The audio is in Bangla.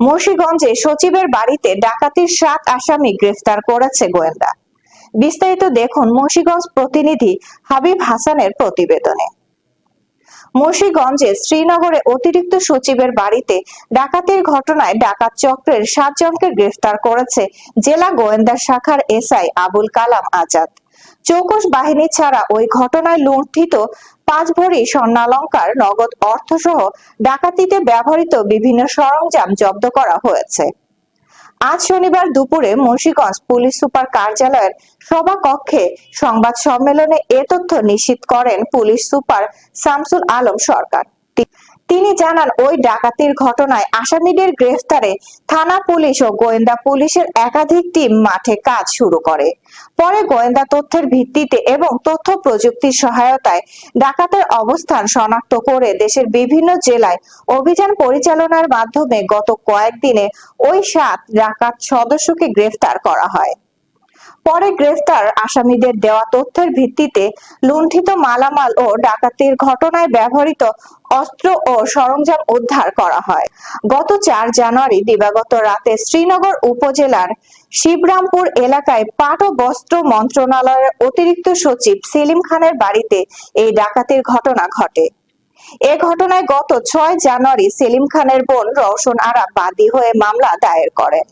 মুন্সিগঞ্জে সচিবের বাড়িতে ডাকাতির সাত আসামি গ্রেফতার করেছে গোয়েন্দা। বিস্তারিত দেখুন মুন্সিগঞ্জ প্রতিনিধি হাবিব হাসানের প্রতিবেদনে। মুন্সিগঞ্জে শ্রীনগরে অতিরিক্ত সচিবের বাড়িতে ডাকাতির ঘটনায় ডাকাত চক্রের সাতজনকে গ্রেফতার করেছে জেলা গোয়েন্দা শাখার এসআই আবুল কালাম আজাদ। চৌকস বাহিনী ছাড়া ওই ঘটনায় লুণ্ঠিত পাঁচ ভরি স্বর্ণালঙ্কার, নগদ অর্থসহ ডাকাতিতে ব্যবহৃত বিভিন্ন সরঞ্জাম জব্দ করা হয়েছে। আজ শনিবার দুপুরে মুন্সিগঞ্জ পুলিশ সুপার কার্যালয়ের সভাকক্ষে সংবাদ সম্মেলনে এ তথ্য নিশ্চিত করেন পুলিশ সুপার শামসুল আলম সরকার। তিনি জানান, ওই ডাকাতির ঘটনায় আসামিদের গ্রেফতারে থানা পুলিশ ও গোয়েন্দা পুলিশের একাধিক টিম মাঠে কাজ শুরু করে। পরে গোয়েন্দা তথ্যের ভিত্তিতে এবং তথ্য প্রযুক্তির সহায়তায় ডাকাতের অবস্থান শনাক্ত করে দেশের বিভিন্ন জেলায় অভিযান পরিচালনার মাধ্যমে গত কয়েকদিনে ওই সাত ডাকাত সদস্যকে গ্রেফতার করা হয়। পরে গ্রেফতার আসামিদের দেওয়া তথ্যের ভিত্তিতে লুণ্ঠিত মালামাল ও ডাকাতির ঘটনায় ব্যবহৃত অস্ত্র ও সরঞ্জাম উদ্ধার করা হয়। গত চার জানুয়ারি দিবাগত রাতে শ্রীনগর উপজেলার শিবরামপুর এলাকায় পাট ও বস্ত্র মন্ত্রণালয়ের অতিরিক্ত সচিব সেলিম খানের বাড়িতে এই ডাকাতির ঘটনা ঘটে। এ ঘটনায় গত ছয় জানুয়ারি সেলিম খানের বোন রওশন আরা বাদী হয়ে মামলা দায়ের করেন।